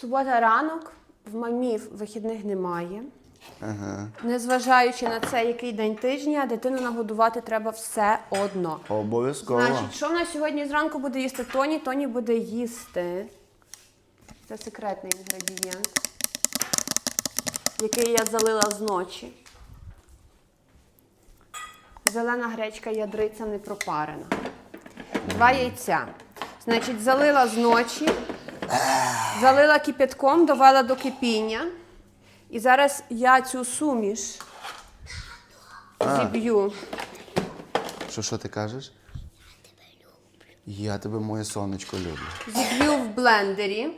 Субота ранок, в мамів вихідних немає. Ага. Незважаючи на це, який день тижня, дитину нагодувати треба все одно. Обов'язково. Значить, що в нас сьогодні зранку буде їсти Тоні? Тоні буде їсти. Це секретний інгредієнт, який я залила зночі. Зелена гречка ядриця не пропарена. Два яйця. Значить, залила зночі, залила кипятком, довела до кипіння. І зараз я цю суміш зіб'ю. Що, що ти кажеш? Я тебе, моє сонечко, люблю. Зіб'ю в блендері.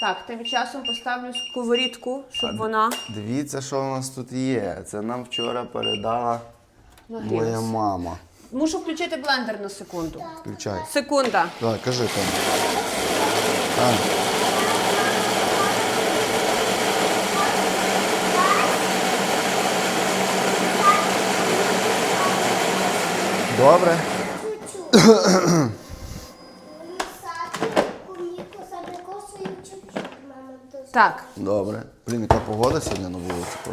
Так, тим часом поставлю сковорідку, щоб вона Дивіться, що у нас тут є. Це нам вчора передала моя нагрілася. мама. Мушу включити блендер на секунду. Включай. Секунда. Давай, кажи там. Добре. Так, Добре. Блін, яка погода сьогодні на вулиці, що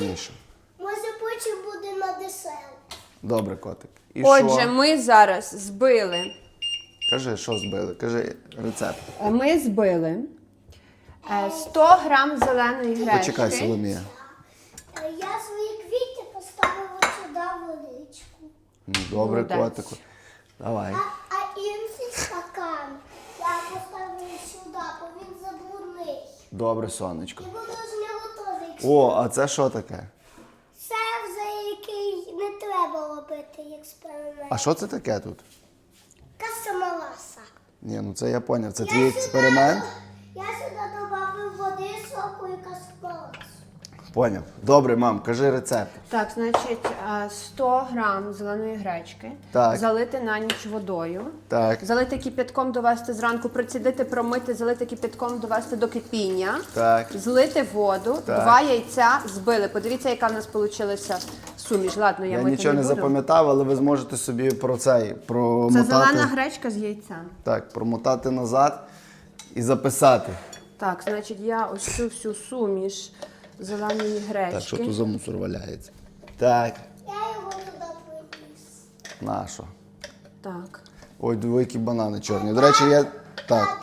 раніше. Може потім буде на десерт. Добре, котик. І отже, що? ми зараз збили. Кажи, що збили? Кажи рецепт. е, Ми збили е, 100 грам зеленої гречки. Почекай, Соломія. Е, Я свої квіти поставила сюди водичку. Ну, Добре, котику. Давай. А, а інший стакан я поставлю сюди, бо він забрудний. Добре, сонечко. І буду з нього теж. О, а це що таке? Це вже який не треба робити експеримент. А що це таке тут? Касамаласа. Ні, ну це я поняв. Це твій експеримент? Я сюди додав води, соку і касамаласу. Поняв. Добре, мам, кажи рецепт. Так, значить, е, 100 грам зеленої гречки Так. залити на ніч водою. Так. Залити кипятком, довести зранку, процідити, промити, залити кипятком, довести до кипіння. Так. Злити воду, Так. два яйця збили. Подивіться, яка в нас вийшла суміш. Ладно, я, Я мити нічого не буду. запам'ятав, але ви зможете собі про цей Це промотати. зелена гречка з яйцем. Так, промотати назад і записати. Так, значить, я ось цю всю суміш зеленої гречки. Так, що тут за мусор валяється? Так, Я його туди приніс. нащо? Так. Ой, великі банани чорні. До речі, я. Так.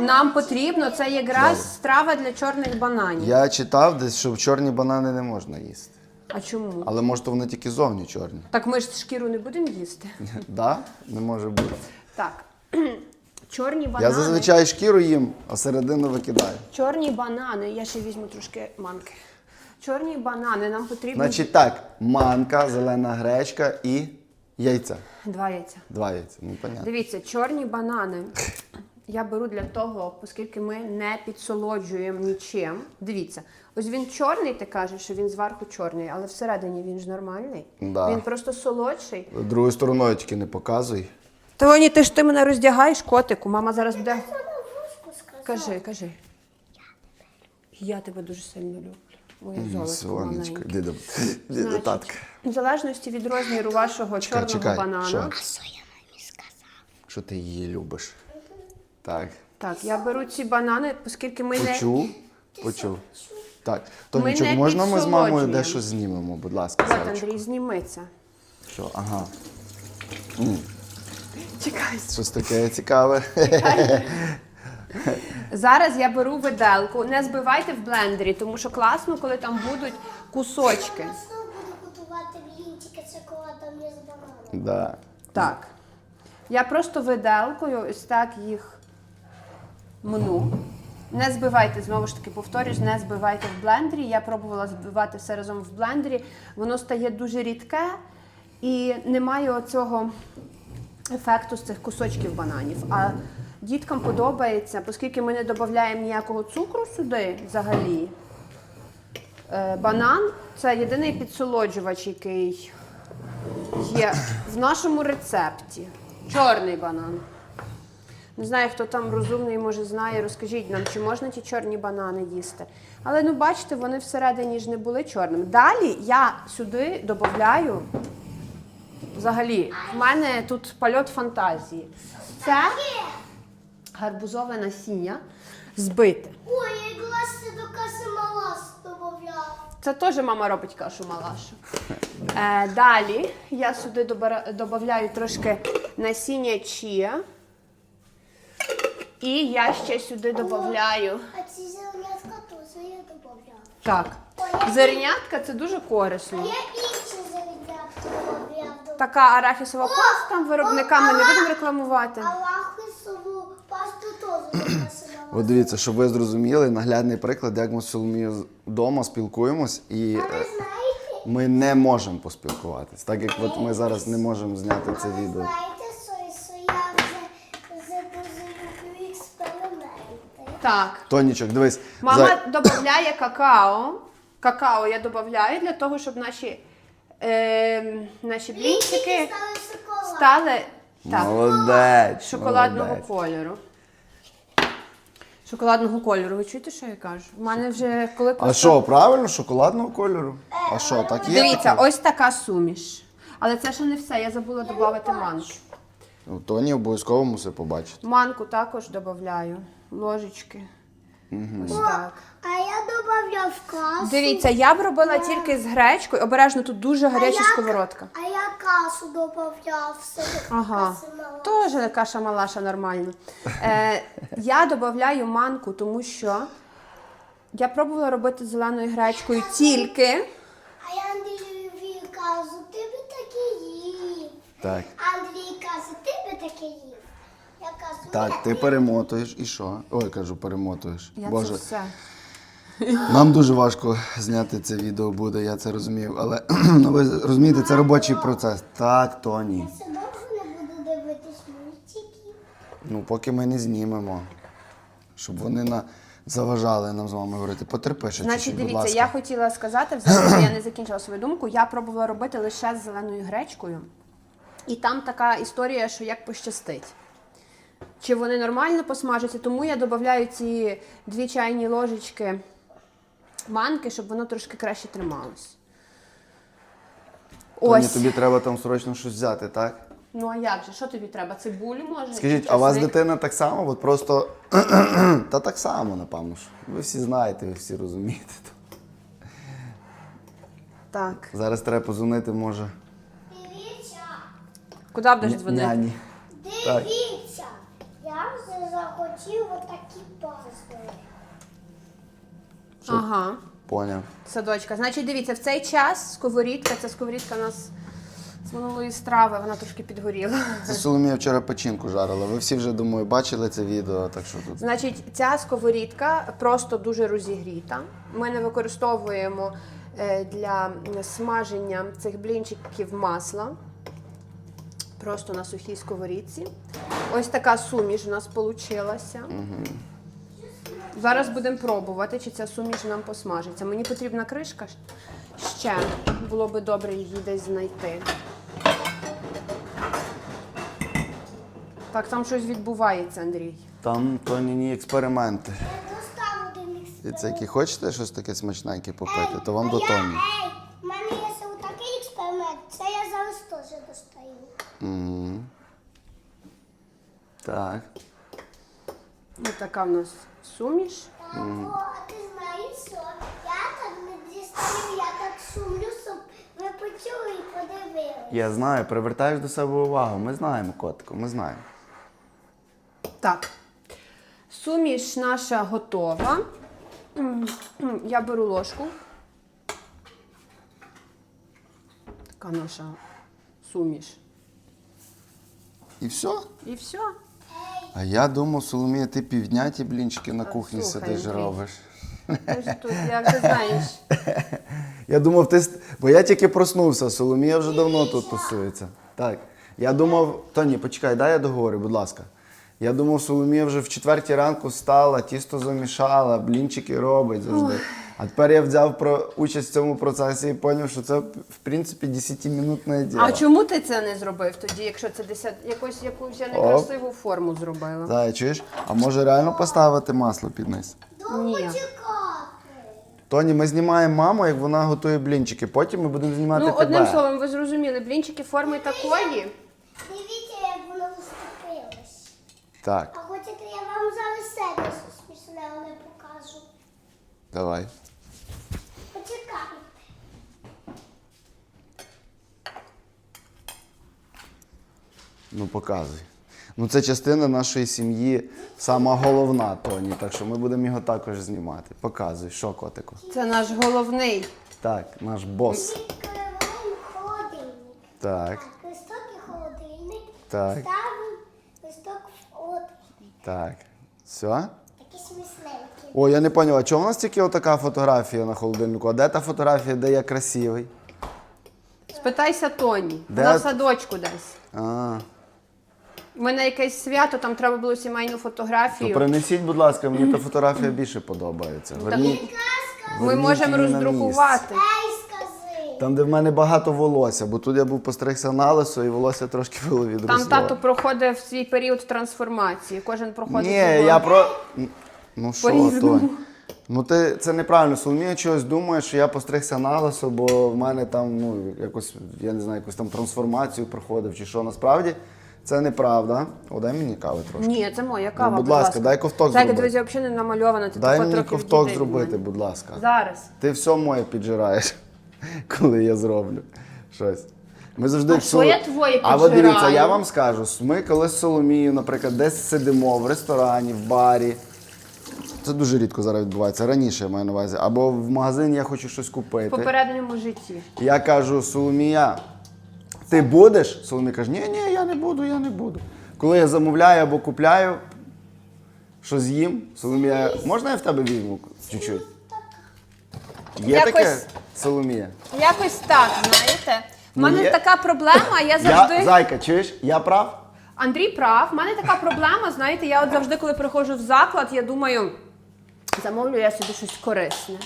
Нам потрібно, це якраз страва для чорних бананів. Я читав десь, що чорні банани не можна їсти. А чому? Але може то вони тільки зовні чорні. Так ми ж шкіру не будемо їсти. Да? Не може бути. Так. Чорні банани. Я зазвичай шкіру їм, а середину викидаю. Чорні банани. Я ще візьму трошки манки. Чорні банани нам потрібно Значить так, манка, зелена гречка і яйця. два яйця. Два яйця. Ну, понятно. Дивіться, чорні банани. Я беру для того, оскільки ми не підсолоджуємо нічим. Дивіться, ось він чорний, ти кажеш, що він зверху чорний, але всередині він ж нормальний. Да. Він просто солодший. Другою стороною тільки не показуй. Тоні, ти ж ти мене роздягаєш, котику. Мама зараз буде. Кажи, кажи. Я тебе дуже сильно люблю. Іди до Значить, татка. В залежності від розміру вашого Чекай, чорного чекай, банана. що? Що я мамі сказав? Що ти її любиш? Так. Так, я беру ці банани, оскільки ми не. Почув? Почув. Так. Ми Тонічок, не можна ми з мамою підсолоджуємо. дещо знімемо, будь ласка, От? Андрій, зніми це. Що? Ага. Чекай. Щось таке цікаве. Зараз я беру виделку. Не збивайте в блендері, тому що класно, коли там будуть кусочки. Я знову буду готувати блінчики з шоколадом і з бананом. Да. Так. Я просто виделкою ось так їх мну. Не збивайте, знову ж таки, повторюсь, не збивайте в блендері. Я пробувала збивати все разом в блендері. Воно стає дуже рідке і немає оцього ефекту з цих кусочків бананів. А діткам подобається, оскільки ми не додаємо ніякого цукру сюди взагалі. Е, Банан це єдиний підсолоджувач, який є в нашому рецепті. Чорний банан. Не знаю, хто там розумний, може знає, розкажіть нам, чи можна ті чорні банани їсти. Але ну бачите, вони всередині ж не були чорними. Далі я сюди додаю. Взагалі, в мене тут польот фантазії. Це гарбузове насіння збите. Ой, я це до каси малас додавляв. Це теж мама робить кашу малашу. Е, далі я сюди додаю трошки насіння чія. І я ще сюди додаю. А ці зеленятка теж я додавляв. Так, зернятка це дуже корисно. Я інші зеленятка додавляв. Така арахісова паста виробника ми не будемо рекламувати. А лахисову пасту теж. От дивіться, щоб ви зрозуміли, наглядний приклад, як ми з Соломією вдома спілкуємось, і А е, ви знаєте, ми не можемо поспілкуватись. Так як от ми зараз не можемо зняти це відео. знаєте, що, що я вже, вже дуже люблю експерименти. Так. Тонічок, дивись. Мама за- додає какао. Какао я додаю для того, щоб наші, е, наші блінчики стали так, Молодець. шоколадного молодець. кольору. Шоколадного кольору. Ви чуєте, що я кажу? У мене вже коли А що, правильно, шоколадного кольору? А що, так є? Дивіться, таке? ось така суміш. Але це ще не все. Я забула додати манку. Ну, Тоні обов'язково мусить побачити. Манку також додаю. Ложечки. Ось так. А я додавляв кашу. Дивіться, я б робила тільки з гречкою. Обережно, тут дуже гаряча я- сковородка. А я кашу додавляв все Ага, каси малас. теж каша малаша нормально. Е, я додаю манку, тому що я пробувала робити з зеленою гречкою тільки. А я Андрію кажу, ти би таке їв. Так. Андрій каже, ти би таке їв. Так, ти перемотуєш і що? Ой, кажу, перемотуєш. Я Боже, це все. нам дуже важко зняти це відео буде, я це розумів. Але ну, ви розумієте, це робочий процес. Так, Тоні. Я все довго не буду дивитись мультики. Ну, поки ми не знімемо. Щоб вони на... заважали нам з вами говорити. Потерпи ще Значить, чуть-чуть, будь дивіться, ласка. я хотіла сказати, взагалі я не закінчила свою думку. Я пробувала робити лише з зеленою гречкою. І там така історія, що як пощастить. Чи вони нормально посмажаться, тому я додаю ці дві чайні ложечки манки, щоб воно трошки краще трималось. Тоні, Ось. тобі треба там срочно щось взяти, так? Ну а як же? Що тобі треба? Цибулю може? Скажіть, а у вас дитина так само? От просто. Та так само, напевно. ж. Ви всі знаєте, ви всі розумієте. Так. Зараз треба позвонити, може. Дивіться, Куди будеш дзвонити? Няні. Так. дивіться. Я вже захотів отакі пазли. Ага. Поняв. Садочка. Значить, дивіться, в цей час сковорідка, ця сковорідка у нас з минулої страви, вона трошки підгоріла. Це Соломія вчора печінку жарила. Ви всі вже, думаю, бачили це відео, так що тут. Значить, ця сковорідка просто дуже розігріта. Ми не використовуємо е, для смаження цих блінчиків масла. Просто на сухій сковорідці. Ось така суміш у нас вийшла. Зараз будемо пробувати, чи ця суміш нам посмажиться. Мені потрібна кришка ще. Було би добре її десь знайти. Так, там щось відбувається, Андрій. Там Тоніні експерименти. Я достав один І це які хочете щось таке смачненьке попити, то вам до Тоні. Ей, в мене є такий експеримент. Це я зараз теж достаю. Мгм. Так. Ось така в нас суміш. А ти знаєш що? Я так не дістаю, я так шумлю, щоб ви почули і подивилися. Я знаю, привертаєш до себе увагу. Ми знаємо, котику, ми знаємо. Так. Суміш наша готова. Я беру ложку. Така наша суміш. І все. І все. А я думав, Соломія, ти півдня ті блінчики на кухні слухай, сидиш Андрій. робиш. Ти ж тут, як ти знаєш. Я думав, ти. Бо я тільки проснувся, Соломія вже давно тут тусується. Так. Я думав, Тоні, почекай, дай я договорю, будь ласка. Я думав, Соломія вже в четвертій ранку встала, тісто замішала, блінчики робить завжди. А тепер я взяв про участь в цьому процесі і зрозумів, що це в принципі 10-минутне діло. А чому ти це не зробив тоді, якщо це десят... якось якусь я некрасиву форму зробила? Зай, чуєш? А може реально поставити масло під низ? Ні. чекати. Тоні, ми знімаємо маму, як вона готує блінчики. Потім ми будемо знімати Ну, тебе. одним словом, ви зрозуміли, блінчики форми такої. Дивіться, як воно виступилось. Так. А хочете, я вам смішне не покажу. Давай. Почекай. Ну, показуй. Ну, це частина нашої сім'ї, сама головна, Тоні, так що ми будемо його також знімати. Показуй, що котику. Це наш головний. Так, наш бос. Відкриваємо холодильник. Так, Листок і холодильник. Так. Ставимо листок в отвір. так. Все? О, я не поняла, чому у нас тільки отака фотографія на холодильнику? А де та фотографія, де я красивий? Спитайся Тоні. Де? Вона в садочку десь. А, У мене якесь свято, там треба було сімейну то фотографію. принесіть, будь ласка, мені та фотографія більше подобається. Верніть. Ми верніть можемо її на роздрукувати. Скажи. Там, де в мене багато волосся, бо тут я був постригся на лисо і волосся трошки було відросло. Там тато проходив свій період трансформації. Кожен проходить. Ні, його. я про. Ну що. Тонь? Ну ти це неправильно. Соломія чогось думає, що я постригся на бо в мене там, ну, якось, я не знаю, якусь там трансформацію проходив чи що. Насправді це неправда. О, дай мені кави трошки. Ні, це моя кава. Ну, будь ласка, дай ковток Зайка, зроби. друзі, взагалі не намальована. Ти Дай мені ковток зробити, будь ласка. Зараз. Ти все моє піджираєш, коли я зроблю щось. Ми завжди А що я твоє А от дивіться, я вам скажу, ми коли з Соломією, наприклад, десь сидимо в ресторані, в барі. Це дуже рідко зараз відбувається. Раніше я маю на увазі. Або в магазині я хочу щось В купити. попередньому житті. Я кажу, Соломія, ти будеш? Соломія каже, ні, ні, я не буду, я не буду. Коли я замовляю або купляю, що з'їм, Соломія, можна я в тебе візьму чуть-чуть? Є Якось- таке, Соломія? Якось так, знаєте. У Ну, мене є- така проблема, я Я, завжди. зайка, чуєш? Я прав? Андрій прав. У мене така проблема, знаєте, я от завжди, коли приходжу в заклад, я думаю, замовлю я собі щось корисне.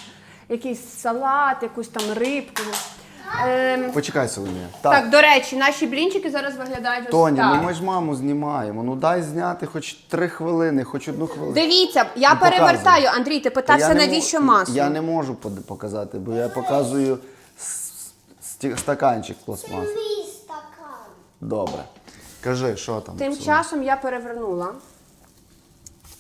Якийсь салат, якусь там рибку. Ем, Почекай, Соломія. Так, так, до речі, наші блінчики зараз виглядають ось Тоні, так. ну ми ж маму знімаємо. Ну дай зняти хоч три хвилини, хоч одну хвилину. Дивіться, я Ну, показуй. перевертаю. Андрій, ти питався, не навіщо мо- масло? Я не можу под- показати, бо я показую с- сті- стаканчик пластмас. Мій стакан. Добре. Кажи, що там? Тим Соломія? часом я перевернула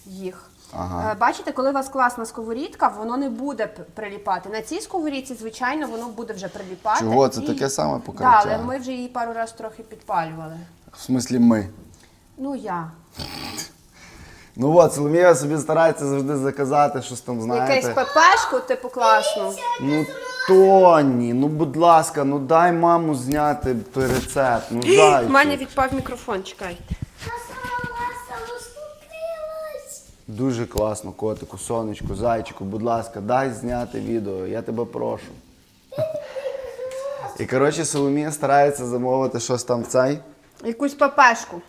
їх. Ага. Е, Бачите, коли у вас класна сковорідка, воно не буде п- приліпати. На цій сковорідці, звичайно, воно буде вже приліпати. Чого? Це таке саме Так, покриття. але ми вже її пару разів трохи підпалювали. В смислі ми. Ну я. Ну от, Соломія собі старається завжди заказати щось там, Якесь знаєте. ППшку, типу класну. Ну Тоні, ну будь ласка, ну дай маму зняти той рецепт. Ну дай. У мене відпав мікрофон, чекайте. Дуже класно, котику, сонечку, зайчику, будь ласка, дай зняти відео, я тебе прошу. І коротше, Соломія старається замовити щось там в цей. Якусь ППшку.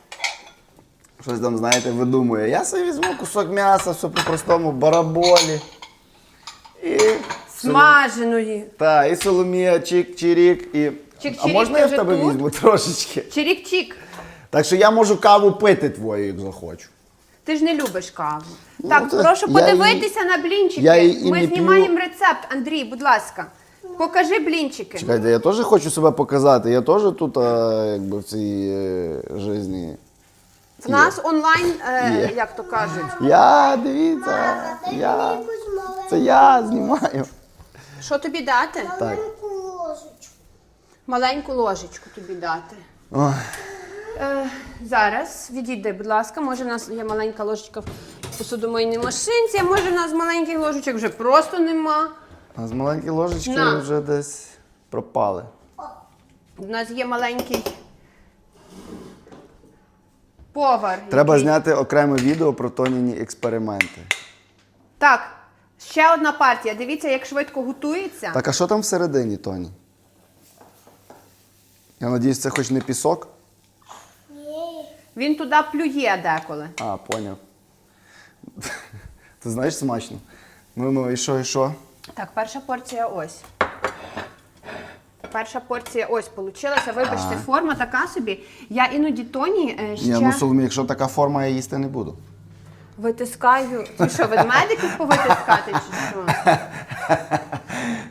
Щось там, знаєте, видумує. Я собі візьму кусок м'яса, все по-простому, бараболі. І. Смаженої. Та, і Соломія, чик-чирік, і. а Чик-чирік можна я в тебе тут? візьму трошечки? Чирік-чік. Так що я можу каву пити твою, як захочу. Ти ж не любиш каву. так, то прошу Ну, я подивитися на блінчики. я її і Ми не знімаємо п'ю. рецепт. Андрій, будь ласка, покажи блінчики. Чекайте, я теж хочу себе показати. Я теж тут, а, якби в цій е, житті. В нас онлайн, е, Є. як то кажуть. Я, дивіться, я. якусь Це я знімаю. Що тобі дати? маленьку ложечку. Маленьку ложечку тобі дати. Ой. Е, зараз відійди, будь ласка. Може, в нас є маленька ложечка в посудомийній машинці, а може, в нас маленьких ложечок вже просто нема. А з маленькі ложечки На. вже десь пропали. У нас є маленький повар. Треба який- зняти окреме відео про тоніні експерименти. Так, ще одна партія. Дивіться, як швидко готується. Так, а що там всередині, Тоні? Я надіюсь, це хоч не пісок? Він туди плює деколи. А, поняв. Ти знаєш смачно. Ну ну, і що, і що? Так, перша порція ось. Перша порція ось получилася. Вибачте, форма така собі. Я іноді тоні е, ще Ні, ну Соломі, якщо така форма, я їсти не буду. витискаю. Ти що, ведмедиків повитискати чи що?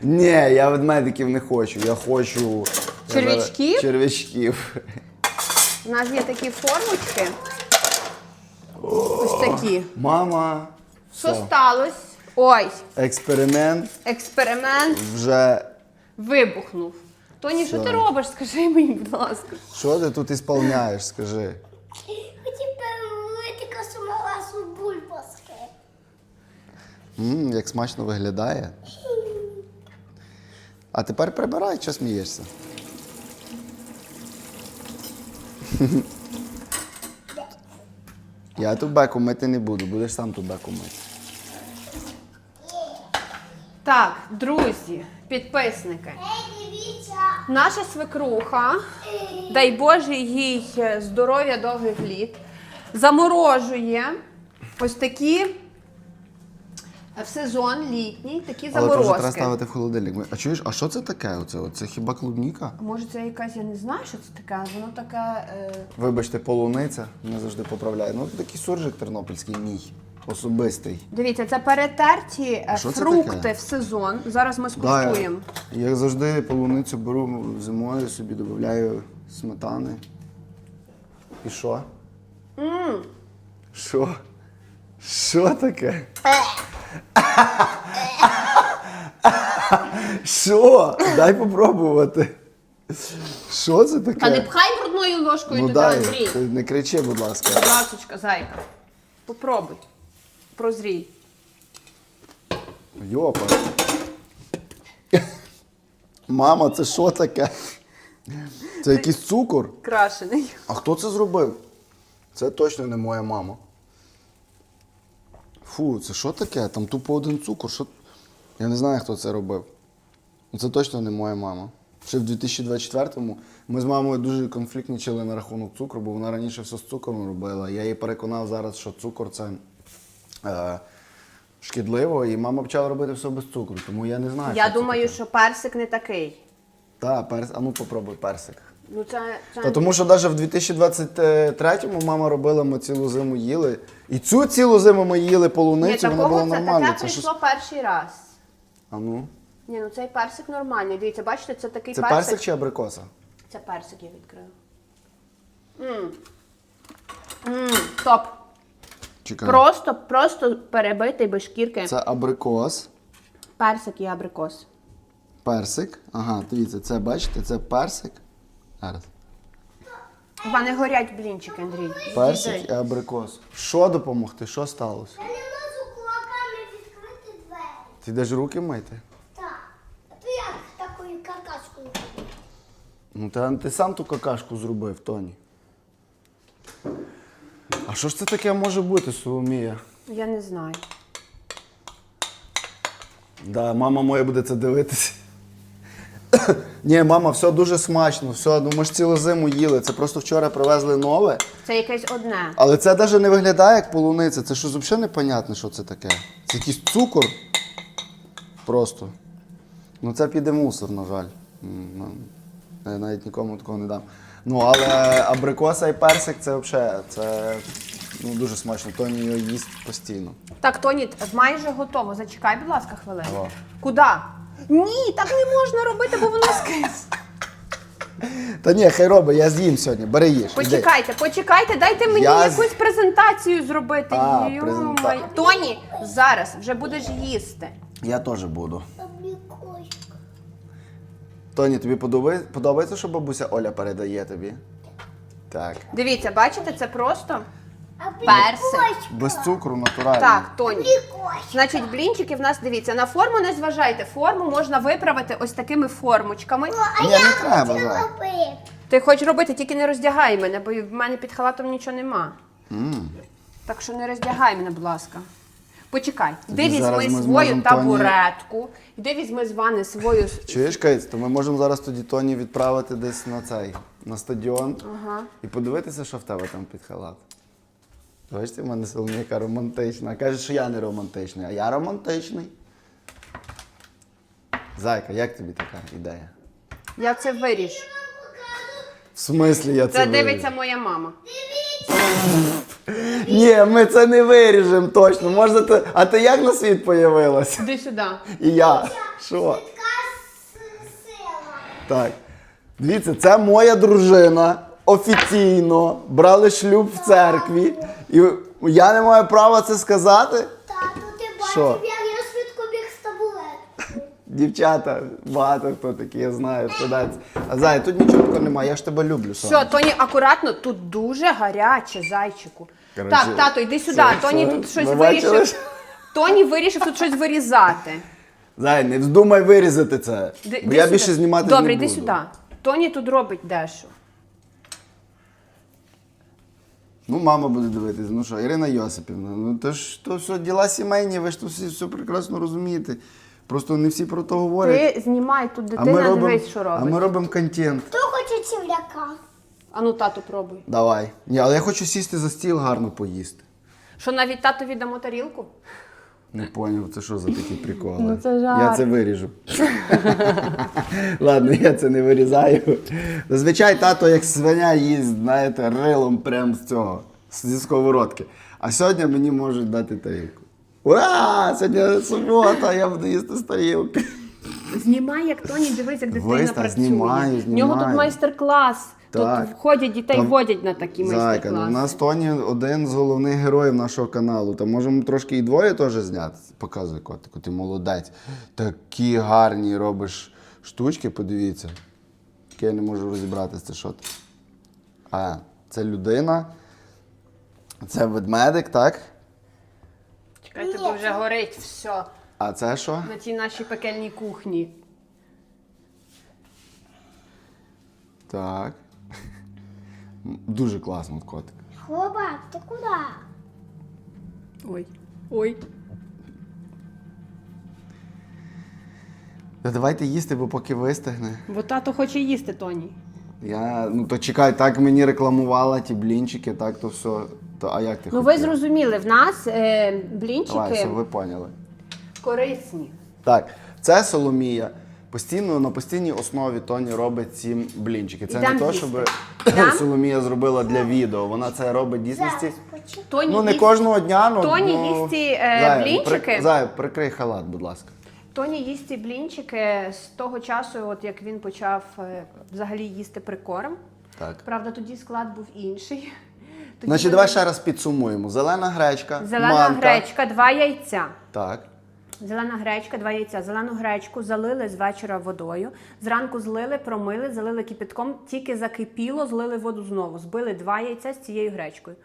Ні, я ведмедиків не хочу. Я хочу. Черв'ячків? Черв'ячків. У нас є такі формочки. Ось такі. Мама Що Все. сталося? Ой, Експеримент експеримент вже. вибухнув. Тоні, що ти Все. робиш? Скажи мені, будь ласка. Що ти тут ісполняєш, скажи? Хотів перемовити космоласу бульбаски. Мм, як смачно виглядає. А тепер прибирай, що смієшся. Я ту беку мити не буду, будеш сам ту беку мити. Так, друзі, підписники. Наша свекруха, дай Боже їй здоров'я довгих літ, заморожує ось такі в сезон літній, такі Але то вже треба заморозки. ставити в холодильник. Ми- А чуєш, а що це таке? Оце? Це хіба клубніка? Може, це якась, я не знаю, що це таке, воно таке. Е... Вибачте, полуниця. Мене завжди поправляє. Ну, такий суржик тернопільський мій. Особистий. Дивіться, це перетерті е, що це фрукти таке? в сезон. Зараз ми Да, скуштуємо. я, я завжди полуницю беру зимою, собі додаю сметани. І що? Що? Що таке? Що? Дай попробувати. Що це таке? Та не пхай брудною ложкою ну туди, дай, Андрій. ти не кричи, будь ласка. Ласочка, зайка. Попробуй. Прозрій. Йопа. Мама, це що таке? Це якийсь цукор? Крашений. А хто це зробив? Це точно не моя мама. Фу, це що таке? Там тупо один цукор. Що... Я не знаю, хто це робив. Це точно не моя мама. Ще в 2024-му ми з мамою дуже конфліктнічили на рахунок цукру, бо вона раніше все з цукром робила. Я її переконав зараз, що цукор це е, шкідливо, і мама почала робити все без цукру. Тому я не знаю. Я що це думаю, таке. що персик не такий. Так, перс... а ну попробуй персик. Ну це, це... Та тому що навіть в 2023-му мама робила, ми цілу зиму їли. І цю цілу зиму ми їли Ні, полуницю, вона була це нормальна. таке Це щось... прийшло перший раз. А ну. Ні, ну цей персик нормальний. Дивіться, бачите, це такий Це персик. персик чи абрикоса? Це персик я відкрию. Мм. Мм, топ. Чекай. Просто, просто перебитий без шкірки. Це абрикос, Персик і абрикос. персик. Ага, дивіться, це бачите, це персик. Зараз. У мене горять блінчики, Андрій. Персик і абрикос. Що допомогти? Що сталося? Я не можу кулаками відкрити двері. Ти йдеш руки мити? Так. А то як такою какашкою? Ну ти, ти сам ту какашку зробив, Тоні. А що ж це таке може бути, Соломія? Я не знаю. Да, мама моя буде це дивитися. Ні, мама, все дуже смачно, все, ну ми ж цілу зиму їли. Це просто вчора привезли нове. Це якесь одне. Але це навіть не виглядає як полуниця. Це щось взагалі непонятне, що це таке. Це якийсь цукор. Просто. Ну це піде мусор, на жаль. Ну, Я навіть нікому такого не дам. Ну, але абрикоса і персик це взагалі це, ну, дуже смачно. Тоні його їсть постійно. Так, Тоні, майже готово. Зачекай, будь ласка, хвилину. Куди? Ні, так не можна робити, бо воно скис. Та ні, хай робить, я з'їм сьогодні. Бери їж. іди. Почекайте, почекайте, дайте мені Я з- якусь презентацію зробити. А, Йо-моє. презента- Тоні, зараз вже будеш їсти. Я теж буду. Тоні, тобі подобає- подобається, що бабуся Оля передає тобі? Так. Дивіться, бачите, це просто. Персик. Без цукру натурально. Так, Тоні. Значить, блінчики в нас дивіться, на форму не зважайте. Форму можна виправити ось такими формочками. А Ні, я не треба, робити. Ти хочеш робити, тільки не роздягай мене, бо в мене під халатом нічого нема. Так що не роздягай мене, будь ласка. Почекай, зараз візьми ми свою зможемо табуретку, іди візьми з ванни свою. Чуєш, Кейт, то ми можемо зараз тоді Тоні відправити десь на цей, на стадіон Ага. і подивитися, що в тебе там під халат. Бачите, в мене Соломійка романтична. Каже, що я не романтичний, а я романтичний. Зайка, як тобі така ідея? Я це виріж. В смислі я це, Це виріжу? дивиться моя мама. Ні, ми це не виріжемо точно. Можна ти... А ти як на світ появилась? Іди сюди. І я. Що? Так. Дивіться, це моя дружина. Офіційно брали шлюб в церкві. І я не маю права це сказати. Тато, Що? бачив, як я швидко біг з табуреткою. Дівчата, багато хто такі, я знаю, студент. А зай, тут нічого такого немає, я ж тебе люблю. Все, Соня. Тоні, акуратно, тут дуже гаряче, зайчику. Коротше, так, тато, йди сюди. це- Тоні це- тут щось ви бачили? вирішив. Тоні вирішив тут щось вирізати. Зай, не вздумай вирізати це. Ди- бо йди я сюди. більше знімати Добре, не йди сюди. Тоні тут робить дещо. Ну, мама буде дивитися. Ну що, Ірина Йосипівна, ну то ж то все діла сімейні, ви ж то всі все прекрасно розумієте. Просто не всі про то говорять. Ти знімай тут а дитина, робимо, дивись, що а робить. ми робимо контент. Хто хоче цівляка? А ну, тату, пробуй. Давай. Ні, але я хочу сісти за стіл гарно поїсти. Що навіть татові дамо тарілку? Не поняв, це що за такі приколи? Ну, це жарт. Я це виріжу. Ладно, я це не вирізаю. Зазвичай тато, як свиня, їсть, знаєте, рилом прям з цього, зі сковородки. А сьогодні мені можуть дати тарілку. Ура! Сьогодні субота, я буду їсти з тарілки. Знімай, як Тоні, дивись, як дитина працює. знімаю, В нього тут майстер-клас. Так. Тут входять дітей, Там- водять на такі Зайка, ну, майстер-класи. у нас Тоні один з головних героїв нашого каналу. Та можемо трошки і двоє теж зняти. Показуй котику, ти молодець. Такі гарні робиш штучки, подивіться. Тільки я не можу розібратися, це що ти. А, це людина. Це ведмедик, так? Чекайте, бо вже горить все А це що? на цій нашій пекельній кухні. Так. Дуже класно, котик. Хлопак, ти куди? Ой. Ой. Та давайте їсти, бо поки вистигне. Бо тато хоче їсти, Тоні. Я, ну то чекай, так мені рекламувала ті блінчики, так то все. То, а як ти Ну ви зрозуміли, в нас е, Давай, блінчики все, ви поняли. корисні. Так, це Соломія. Постійно на постійній основі Тоні робить ці блінчики. Це Ідем не то, щоб? Соломія зробила для відео. Вона це робить в дійсності. Тоні Ну не їсть- кожного дня, ну. Тоні ну, їсть ці, е, Зая, блінчики. При... Зая, прикрий халат, будь ласка. Тоні їсть ці блінчики з того часу, от як він почав е, взагалі їсти прикорм. Так. Правда, тоді склад був інший. Тоді Значить, були давай ще раз підсумуємо. Зелена гречка, Зелена манка. гречка, два яйця. Так. Зелена гречка, два яйця. Зелену гречку залили з вечора водою. Зранку злили, промили, залили кипятком, тільки закипіло, злили воду знову. Збили два яйця з цією гречкою.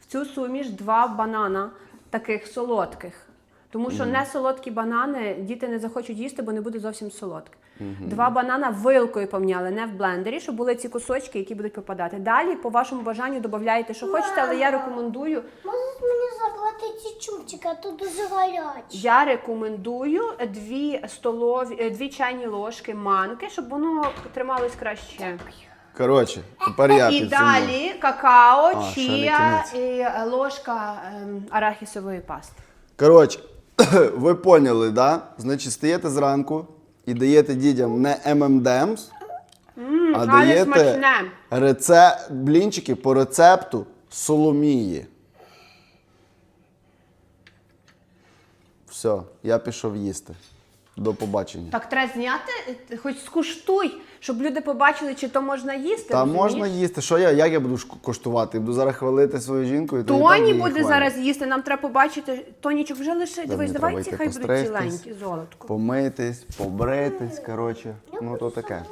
В цю суміш два банана таких солодких. Тому що не солодкі банани діти не захочуть їсти, бо не буде зовсім солодке. Два банана вилкою помняли, не в блендері, щоб були ці кусочки, які будуть попадати. Далі, по вашому бажанню, додаєте, що хочете, але я рекомендую Можеш мені забрати ці чубчики, а тут дуже гарячі. Я рекомендую дві столові, е, дві чайні ложки манки, щоб воно трималось краще. Коротше, тепер я І підсумую. далі какао, А, ще не чія кінець. і е, ложка ем, арахісової пасти. Коротше, ви поняли, да? Значить, стаєте зранку і даєте дітям не M&M's, а але даєте смачне. реце... блінчики по рецепту Соломії. Все, я пішов їсти. До побачення. Так треба зняти, е, хоч скуштуй, щоб люди побачили, чи то можна їсти. Та розумієш? можна їсти. Що я? Як я буду коштувати? Буду зараз хвалити свою жінку і то і Тоні буде хвалю. зараз їсти, нам треба побачити. Тонічок вже лише дивись, давай ці хай будуть ціленькі, золотко. Помитись, побритись, коротше. Ну то таке.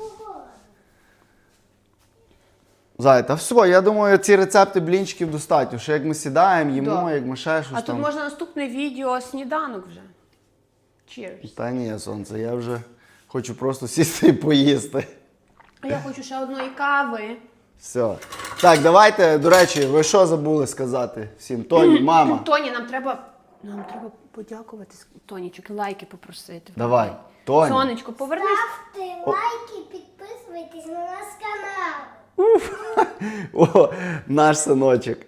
Зай, та все, я думаю, ці рецепти блінчиків достатньо. Що як ми сідаємо, їмо, Да. як ми ще щось А там. тут можна наступне відео сніданок вже. Cheers. Та ні, сонце, я вже хочу просто сісти і поїсти. Я хочу ще одної кави. Все. Так, давайте, до речі, ви що забули сказати всім? Тоні, мама. Тоні, нам треба. Нам треба подякувати Тонічок, лайки попросити. Давай. Тоні. Сонечко, повернись. Ставте лайки, підписуйтесь на наш канал. О, наш синочок.